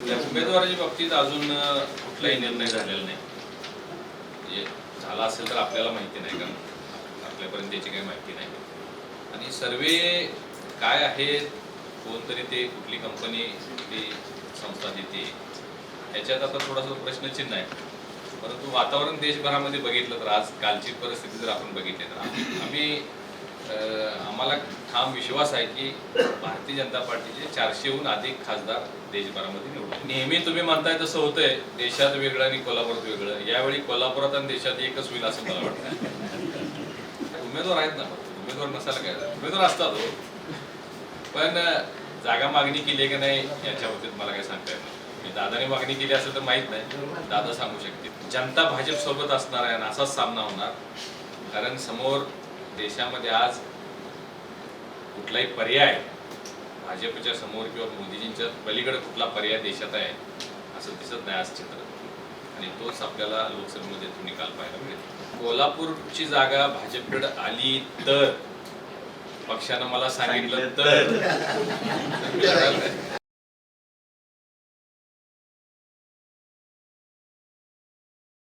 या उमेदवाराच्या बाबतीत अजून कुठलाही निर्णय झालेला नाही. म्हणजे झाला असेल तर आपल्याला माहिती नाही कारण आपल्यापर्यंत त्याची काही माहिती नाही. आणि सर्वे काय आहे कोणतरी ते कुठली कंपनी कुठली संस्था देते याच्यात आता थोडासा प्रश्नचिन्ह आहे. परंतु वातावरण देशभरामध्ये बघितलं तर आज कालची परिस्थिती जर आपण बघितली तर आम्ही आम्हाला ठाम विश्वास आहे की भारतीय जनता पार्टीचे चारशेहून अधिक खासदार देशभरामध्ये निवडून नेहमी तुम्ही म्हणताय तसं होतंय देशात वेगळं आणि कोल्हापुरात वेगळं. यावेळी कोल्हापुरात आणि देशात एकच होईल असं मला वाटतं उमेदवार आहेत ना उमेदवार नसायला काय? उमेदवार असतात हो. पण जागा मागणी केली आहे की नाही याच्या बाबतीत मला काय सांगता येत मी म्हणजे दादाने मागणी केली असेल तर माहीत नाही. दादा सांगू शकते जनता भाजप सोबत असणार आहे आणि असाच सामना होणार. कारण समोर देशामध्ये आज कुठलाही पर्याय भाजपच्या समोर किंवा मोदीजींच्या पलीकडे कुठला पर्याय देशात आहे असं दिसत नाही आज चित्र. आणि तोच आपल्याला लोकसभेमध्ये तो निकाल पाहायला मिळेल. कोल्हापूरची जागा भाजपकडे आली तर पक्षानं मला सांगितलं तर.